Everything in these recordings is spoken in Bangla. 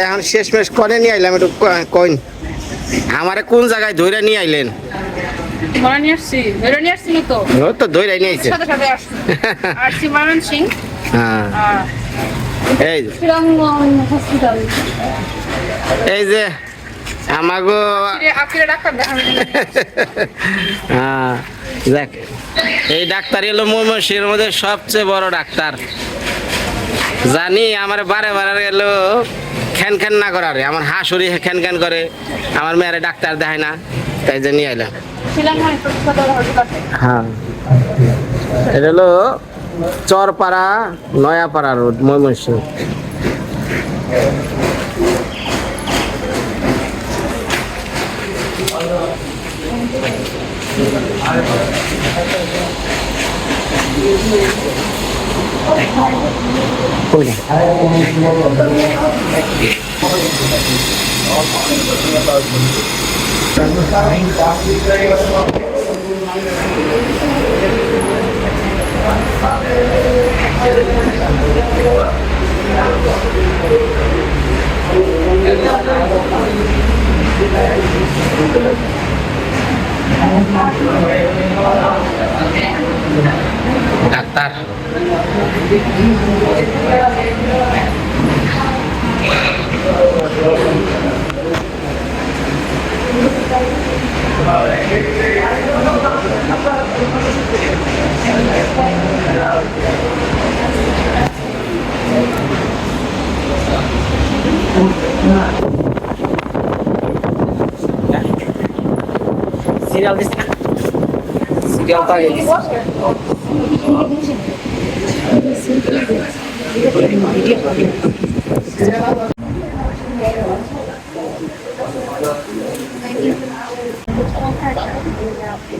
এখন শেষমেশ করে নিয়ে আইলাম একটু কইন। আমারে কোন জায়গায় ধরে নিয়ে আইলেন? মারা নিয়ে আসছি। ধরে নিয়ে আসছি তো? ও তো ধরে নিয়ে আইছে। সাথে সাথে আসছি। আসছি মারান সিং। হ্যাঁ। এই যে, এই যে আমাগো হ্যাঁ দেখ এই ডাক্তার এলো ময়মনসিংহের মধ্যে সবচেয়ে বড় ডাক্তার। জানি আমার বারে বারে গেল খ্যান খ্যান না করার আমার হাঁসুরি খ্যান খ্যান করে আমার মেয়েরে ডাক্তার দেখায় না তাই যে নিয়ে আইলাম হ্যাঁ। এটা হলো চরপাড়া নয়াপাড়া রোড ময়মনসিংহ কই না? ডাক্তার সিরিয়াল দিস না সিরিয়াল তো আগে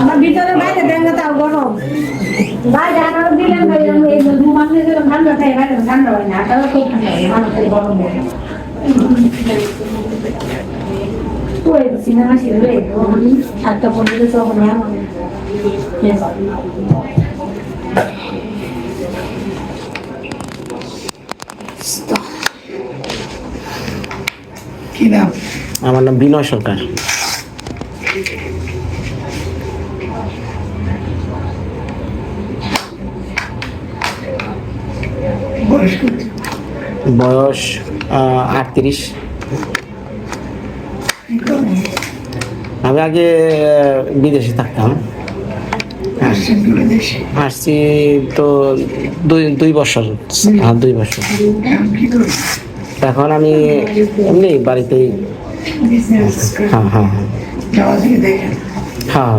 আমার ভিতরে বাইরে ব্যাঙ্গা তাও গরম। বাইরে আঠারো দিলেন ভাই আমি এই দু মাসে যেরকম ঠান্ডা থাকে বাইরে ঠান্ডা হয় না। আঠারো খুব ঠান্ডা হয় মানুষের গরম হয় সিনেমা ছিল রে সাতটা কি নাম? আমার নাম বিনয় সরকার। বয়স আটত্রিশ। আমি আগে বিদেশে থাকতাম। আসছি তো দুই দুই বছর হ্যাঁ দুই বছর। এখন আমি এমনি বাড়িতেই হ্যাঁ হ্যাঁ হ্যাঁ। হ্যাঁ হ্যাঁ।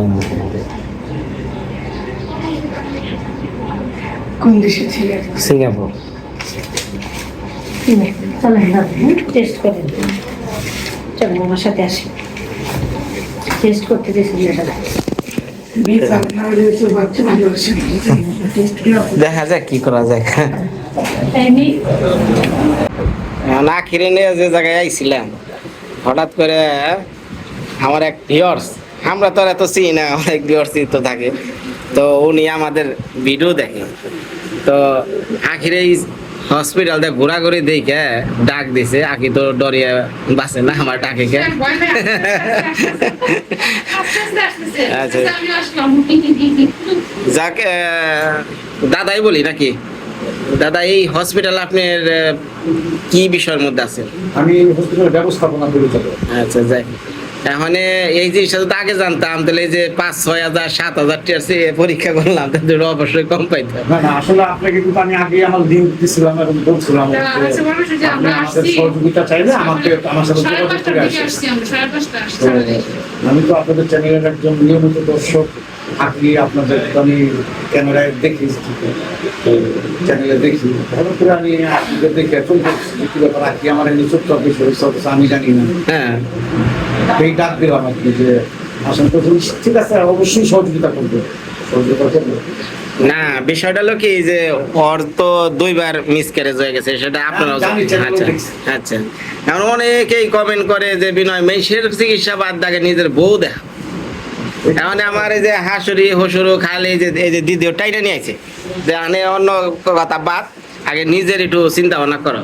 কোন দেশে ছিলেন? সিঙ্গাপুর। চলেন টেস্ট করেন। চলেন আমার সাথে আসি। টেস্ট করতে দিয়েছি দেখা। যাক কি করা যায়। না কিনে নিয়ে যে জায়গায় আইছিলাম হঠাৎ করে আমার এক ভিওর্স আমরা তো আর এত চিনি না অনেক বিবর্তিত তো থাকে। তো উনি আমাদের ভিডিও দেখে। তো আখিরে এই হসপিটাল দিয়ে ঘোরাঘুরি দেখে ডাক দিছে আখি তো ডরিয়ে বাসে না আমার ডাকে কে। আচ্ছা। যাক দাদাই বলি নাকি? দাদা এই হসপিটাল আপনার কি বিষয়ের মধ্যে আছে? আমি হসপিটালের ব্যবস্থাপনা পরিচালক। আচ্ছা যাই। এখন এই জিনিসটা তো আগে জানতাম তাহলে এই যে পাঁচ ছয় হাজার সাত হাজার টিয়ার সে পরীক্ষা করলাম তাহলে অবশ্যই কম পাইতাম না না আসলে আপনাকে কিন্তু আমি আগে আমার দিন দিছিলাম এবং বলছিলাম আচ্ছা, আমাদের সহযোগিতা চাইলে আমাকে আমার সাথে যোগাযোগ করে আমি তো আপনাদের চ্যানেলের একজন নিয়মিত দর্শক। থাকি আপনাদের আমি ক্যামেরায় দেখি তো। চ্যানেলে দেখি। ভালো করে আমি আপনাদের দেখে কি ব্যাপার আর কি আমার এমনি আমি জানি না। হ্যাঁ। এই ডাক দিলাম আর কি যে আসেন তো ঠিক আছে অবশ্যই সহযোগিতা করবে। সহযোগিতা করবে। না বিষয়টা হলো কি যে ওর তো দুইবার মিসক্যারেজ হয়ে গেছে সেটা আপনারাও আচ্ছা আচ্ছা। এখন অনেকেই কমেন্ট করে যে বিনয় মেশের চিকিৎসা বাদ দাগে নিজের বউ দেখা। এখন আমার এই যে হাসুরি হসুরু খালি যে এই যে দিদিও টাইটা নিয়ে আছে যে আনে অন্য কথা বাদ আগে নিজের একটু চিন্তা ভাবনা করো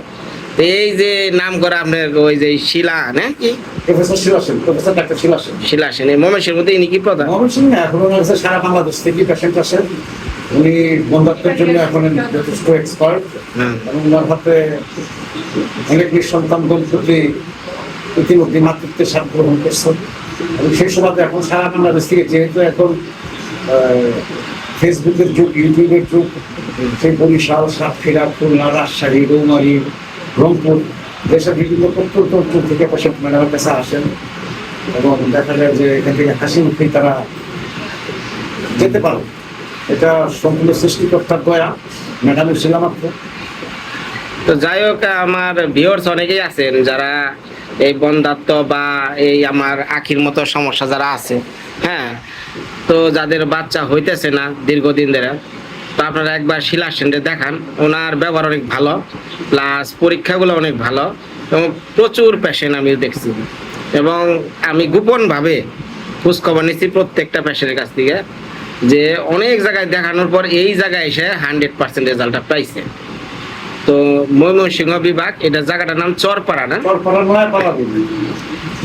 এই যে নাম করা আপনার ওই যে শিলা না কি? প্রফেসর শিলা সেন প্রফেসর ডাক্তার শিলা সেন। শিলা সেন এই মমেশের মধ্যে ইনি কি প্রধান? সিং এখন সারা বাংলাদেশ থেকে পেশেন্ট আসেন। উনি বন্ধাত্মের জন্য এখন যথেষ্ট এক্সপার্ট হ্যাঁ। এবং ওনার হাতে অনেক নিঃসন্তান দম্পতি ইতিমধ্যে মাতৃত্বের স্বাদ গ্রহণ করছেন। এবং সেই সময় এখন সারা বাংলাদেশ থেকে যেহেতু এখন ফেসবুকের যুগ ইউটিউবের যুগ, সেই বরিশাল, সাতক্ষীরা, খুলনা, রাজশাহী রৌমারী রংপুর, দেশের বিভিন্ন প্রত্যন্ত অঞ্চল থেকে পেশেন্ট ম্যাডামের কাছে আসেন। এবং দেখা যায় যে এখান থেকে হাসি মুখেই তারা যেতে পারো। এটা সম্পূর্ণ সৃষ্টিকর্তার দয়া ম্যাডামের ছিল মাত্র তো যাই হোক, আমার ভিউয়ার্স অনেকেই আছেন যারা এই বন্ধাত্ম বা এই আমার আখির মতো সমস্যা যারা আছে হ্যাঁ? তো যাদের বাচ্চা হইতেছে না দীর্ঘদিন ধরে, তো আপনারা একবার শিলা সেন্টারে দেখান। ওনার ব্যবহার অনেক ভালো, প্লাস পরীক্ষাগুলো অনেক ভালো, এবং প্রচুর পেশেন্ট আমি দেখছি। এবং আমি গোপনভাবে খোঁজখবর নিচ্ছি প্রত্যেকটা পেশেন্টের কাছ থেকে, যে অনেক জায়গায় দেখানোর পর এই জায়গায় এসে হান্ড্রেড পার্সেন্ট রেজাল্টটা পাইছে। তো ময়মনসিংহ বিভাগ এটা জায়গাটার নাম চরপাড়া না?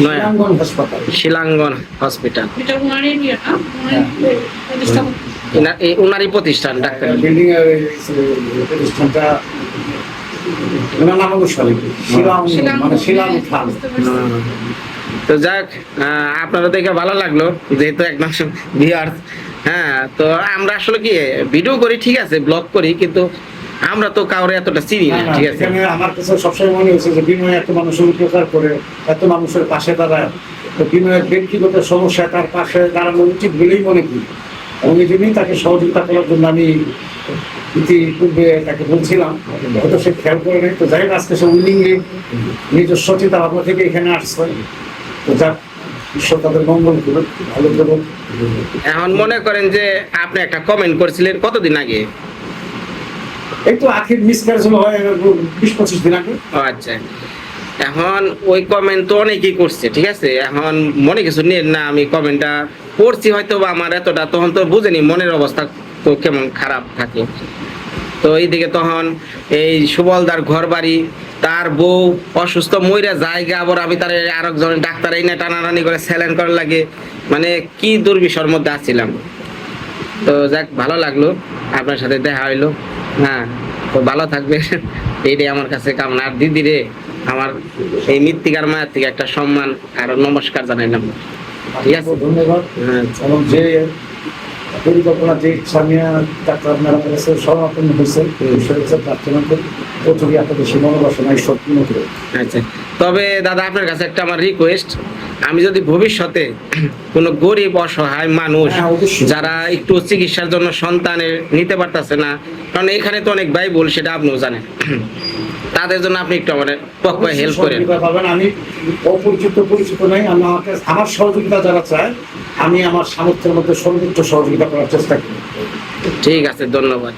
শিলাঙ্গন হাসপাতাল। হসপিটাল উনারই না? উনারই প্রতিষ্ঠান? ডাক্তার। বিল্ডিং এর এই প্রতিষ্ঠানটা ওনার নাম অবশ্যই শিলাং শিলাং মানে। তো যাক আহ, আপনারা দেখে ভালো লাগল যেহেতু একদম ভিউয়ার্স হ্যাঁ তো আমরা আসলে কি ভিডিও করি ঠিক আছে ব্লগ করি কিন্তু আমরা তো কাউরে এতটা চিনি না ঠিক আছে? এখানে আমার কাছে সবসময় মনে হয়েছে যে বিনয় এত মানুষের উপকার করে এত মানুষের পাশে দাঁড়ায়। তো বিনয়ের ব্যক্তিগত সমস্যা তার পাশে দাঁড়ানো উচিত বলেই মনে করি। এবং এই জন্যই তাকে সহযোগিতা করার জন্য আমি ইতিপূর্বে তাকে বলছিলাম হয়তো সে খেয়াল করে নেই। তো যাই আজকে সে উইলিংলি নিজস্ব চিন্তা ভাবনা থেকে এখানে আসছে। তো যাক এখন মনে করেন যে আপনি একটা কমেন্ট করেছিলেন কতদিন আগে? তো আখির মিসক্যারেজ হলো বিশ পঁচিশ দিন আগে। আচ্ছা। এখন ওই কমেন্ট তো অনেকেই করছে, ঠিক আছে? এখন মনে কিছু নেন না, আমি কমেন্টটা পড়ছি হয়তো বা আমার এতটা, তখন তো বুঝেনি মনের অবস্থা তো কেমন খারাপ থাকে। তো এইদিকে তখন এই সুবলদার ঘর বাড়ি তার বউ অসুস্থ মইরা জায়গা, আবার আমি তার আরেকজন ডাক্তার এই টানাটানি করে স্যালেন করার লাগে। মানে কি দুর্বিষর মধ্যে আসছিলাম তো যাক, ভালো লাগল। আপনার সাথে দেখা হইল। হ্যাঁ তো ভালো থাকবে। এইটাই আমার কাছে কামনা। আর দিদি রে আমার এই মৃত্তিকার মায়ের থেকে একটা সম্মান আর নমস্কার জানাইলাম। ঠিক আছে। ধন্যবাদ। হ্যাঁ। যে পরিকল্পনা যে নিয়ে ডাক্তার ম্যাডাম কাছে সমাপন হয়েছে কাছে প্রার্থনা করি প্রচুরই এত বেশি মনোবাসনা ঈশ্বর পূর্ণ করে। আচ্ছা। তবে দাদা আপনার কাছে একটা আমার রিকোয়েস্ট আমি যদি ভবিষ্যতে কোনো গরিব অসহায় মানুষ হ্যাঁ, যারা একটু চিকিৎসার জন্য সন্তানের নিতে পারতেছে না কারণ এখানে তো অনেক ব্যয়বহুল সেটা আপনিও জানেন। তাদের জন্য আপনি একটু আমার পক্ষ হেল্প করেন। পাবেন। আমি অপরিচিত পরিচিত নাই। আমি আমাকে আমার সহযোগিতা যারা চায় আমি আমার সামর্থ্যের মধ্যে সর্বোচ্চ সহযোগিতা করার চেষ্টা করি। ঠিক আছে ধন্যবাদ।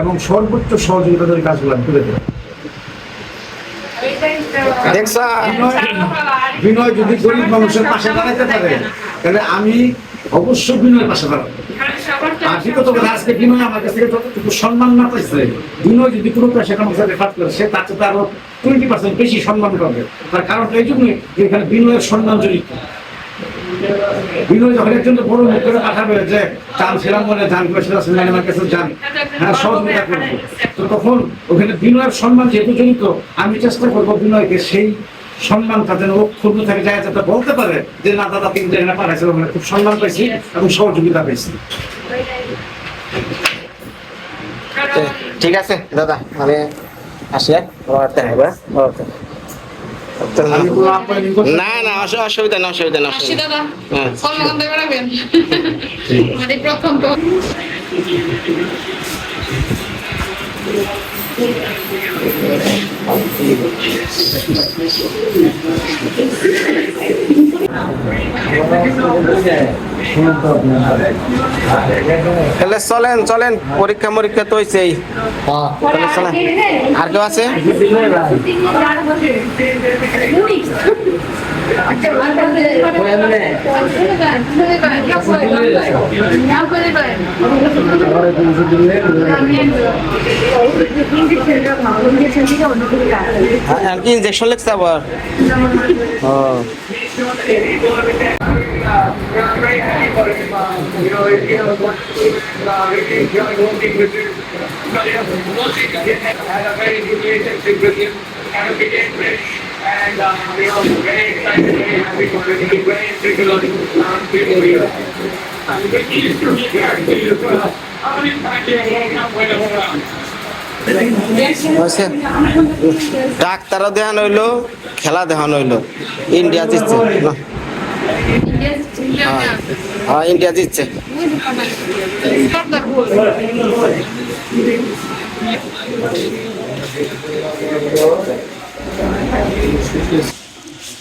এবং সর্বোচ্চ সহযোগিতা কাজগুলো আমি তুলে দেবো বিনয় যদি গরিব মানুষের পাশে দাঁড়াতে পারে তাহলে আমি অবশ্যই বিনয়ের পাশে দাঁড়াবো। বিগত যদি কোনো তার আরও বেশি বিনয়ের সম্মান জড়িত বিনয় যখন একজন বড় মুখ করে পাঠাবে যে ছিলাম যান আমার যান হ্যাঁ সহযোগিতা করব তো তখন ওখানে বিনয়ের সম্মান যেহেতু জড়িত, আমি চেষ্টা করব বিনয়কে সেই সম্মানটা ও ক্ষুদ্র থেকে যায়, যাতে বলতে পারে যে, না, দাদা তিন খুব সম্মান পাইছি এবং সহযোগিতা পেয়েছি ঠিক আছে দাদা আমি আসি হ্যাঁ? হ্যাঁ? না না অসু- অসুবিধা না অসুবিধা না আসি অসুবিধা তাহলে চলেন চলেন পরীক্ষা মরীক্ষা তো হয়েছেই আর কেউ আছে? আর কি ইঞ্জেকশন লিখছে আবার ও And uh, we are very excited, very happy for. It's very um, people here. And the key is to be here you. How many times you have woken up with a around? হয়েছে ডাক্তারও দেখানো হইল, খেলা দেখানো হইল। ইন্ডিয়া জিতছে। না। হ্যাঁ ইন্ডিয়া জিতছে।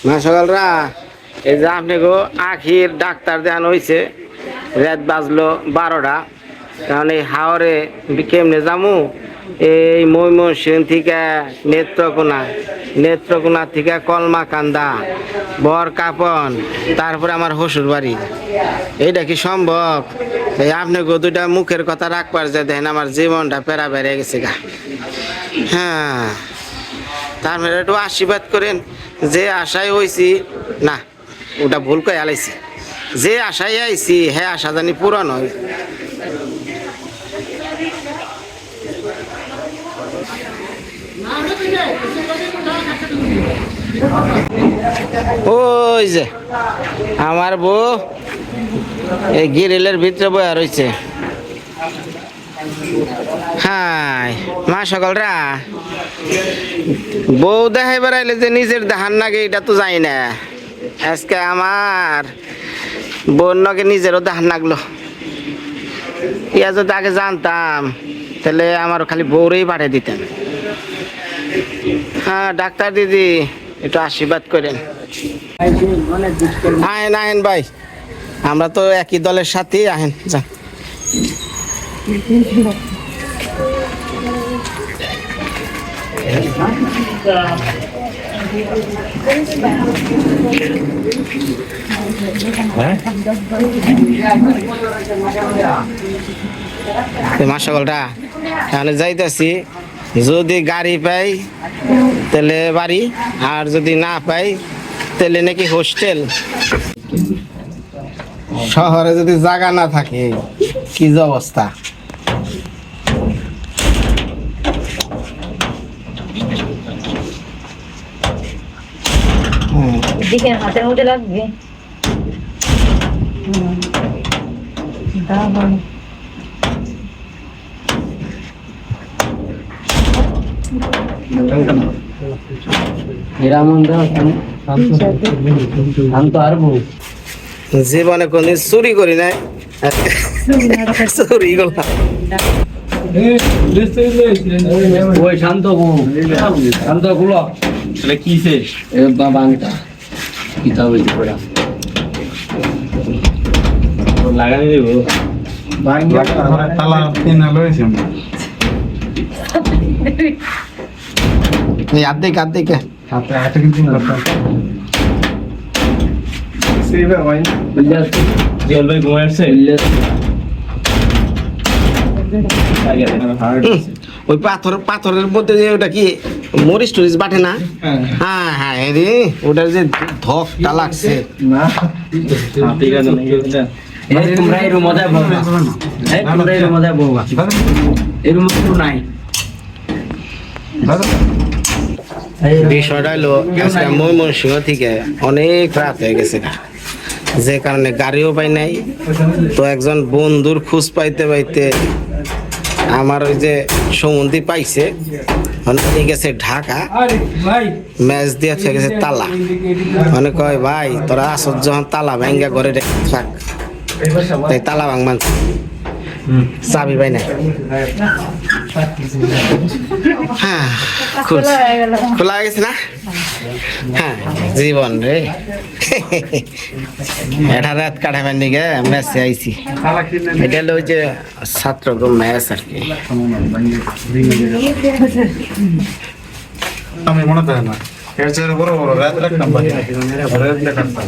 না, সকালরা? এই যে আপনি গো, আখির ডাক্তার দেখানো হয়েছে রাত বাজলো বারোটা। কারণ এই হাওরে কেমনে যামু? এই ময়মনসিং থেকে নেত্রকোনা নেত্রকোনা থেকে কলমাকান্দা বর কাপন তারপরে আমার হসুর বাড়ি এইটা কি সম্ভব? এই আপনি গো দুইটা মুখের কথা রাখবার যে দেখেন আমার জীবনটা পেরা বেড়ে গেছে গা। হ্যাঁ তার মানে একটু আশীর্বাদ করেন, যে আশায় হইছি, না, ওটা ভুল করে আলাইছি। যে আশায় আইছি হ্যাঁ আশা জানি পূরণ ওই যে, আমার বউ এই গিরিলের ভিতরে বয়া রয়েছে হাই, মা সকলরা। বউ দেখাই বেড়াইলে যে নিজের দেহার নাগে এটা তো যাই না। আজকে আমার বোন নগে নিজেরও দেহার লাগল ইয়া যদি আগে জানতাম, তাহলে আমার খালি বউরেই পাঠিয়ে দিতেন। হ্যাঁ ডাক্তার দিদি। একটু আশীর্বাদ করেন। আহেন আহেন ভাই, আমরা তো একই দলের সাথেই আহেন যান মা সকলটা এখানে যাইতেছি। যদি গাড়ি পাই তাহলে বাড়ি আর যদি না পাই তাহলে নাকি হোস্টেল শহরে যদি জায়গা না থাকে কি যে অবস্থা? দিকে হাতের মধ্যে লাগবে। জীবনে কোনদিন চুরি করি নাই। চুরি করলাম। ওই শান্ত শান্তগুলো সেটা কিসে বাংটা কিতাব হইতে লাগানি দেব? তালা তিন লয়েছে এই আর্ধেক আর্ধেক ওই পাথর পাথরের মধ্যে যে ওটা কি? মরিচ টরিচ বাটে না? হ্যাঁ। হ্যাঁ এই রে ওটার যে ধকটা লাগছে। ঠিক এই তোমরা এই রুম মজায় বলবা তোমরা এই রুম মজায় বলবা এই রুম তো নাই। বিষয়টা হলো আজকে ময়মনসিংহ থেকে অনেক রাত হয়ে গেছে যে কারণে গাড়িও পাই নাই। তো একজন বন্ধুর খোঁজ পাইতে পাইতে আমার ওই যে সমুদ্রি পাইছে। নিয়ে গেছে ঢাকা। ম্যাচ দিয়ে থেকে গেছে তালা। মানে কয় ভাই তোরা আসত যখন তালা ভাঙ্গা ঘরে রেখে থাক। তাই তালা ভাঙ মানছে। চাবি পাই নাই। হ্যাঁ। খোলা হয়ে গেছে না? হ্যাঁ জীবন রে। এটা রাত কাটাবেন দিকে ম্যাচে আইছি। এটা হলো যে ছাত্র ম্যাচ আর কি। আমি মনে থাকে না। এর চেয়ে বড় বড় রাত রাখতাম রাত রাখতাম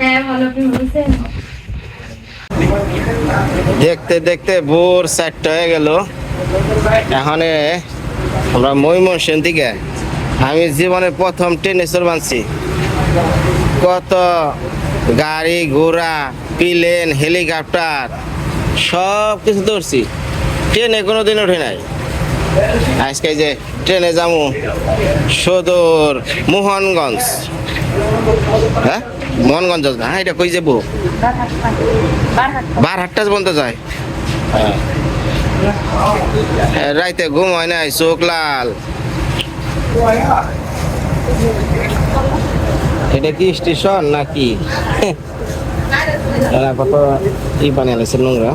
হ্যাঁ ভালো আপনি বলছেন দেখতে দেখতে ভোর চারটা হয়ে গেল। এখন আমরা ময়মনসিং থেকে আমি জীবনে প্রথম ট্রেনে বানছি। কত গাড়ি ঘোড়া প্লেন হেলিকপ্টার সব কিছু ধরছি। ট্রেনে কোনো দিন উঠে নাই। আজকে যে ট্রেনে যাব সদর মোহনগঞ্জ। হ্যাঁ? মোহনগঞ্জ হ্যাঁ এটা কই যাব? বার হাটটা পর্যন্ত যায়। হ্যাঁ, রাইতে ঘুম হয় নাই চোখ লাল। এটা কি স্টেশন নাকি? এরা কত ই বানিয়ে আলেছে নোংরা।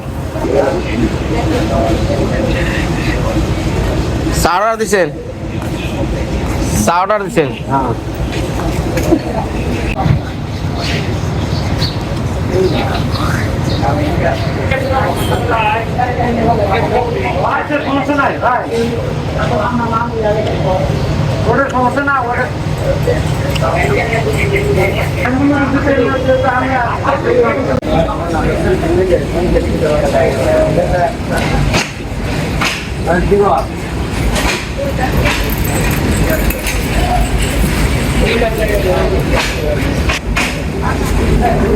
চা দিচ্ছেন চা অর্ডার আচ্ছা সমস্যা নাই ভাই ওটা সমস্যা না ওটা Thank you. দিচ্ছেন দেখ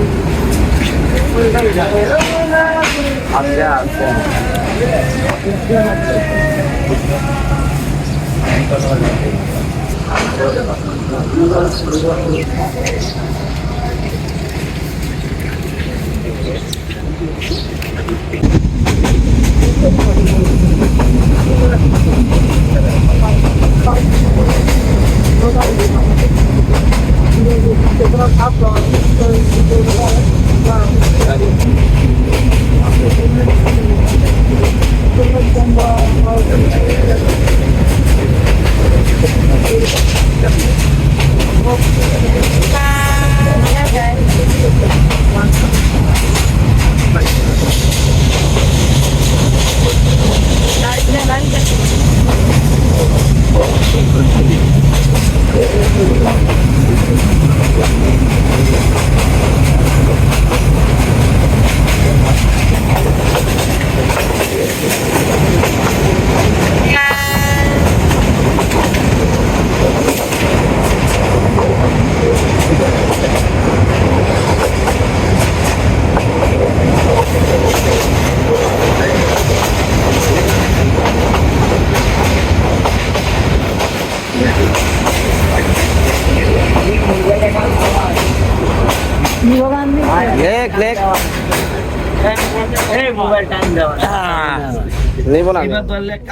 এই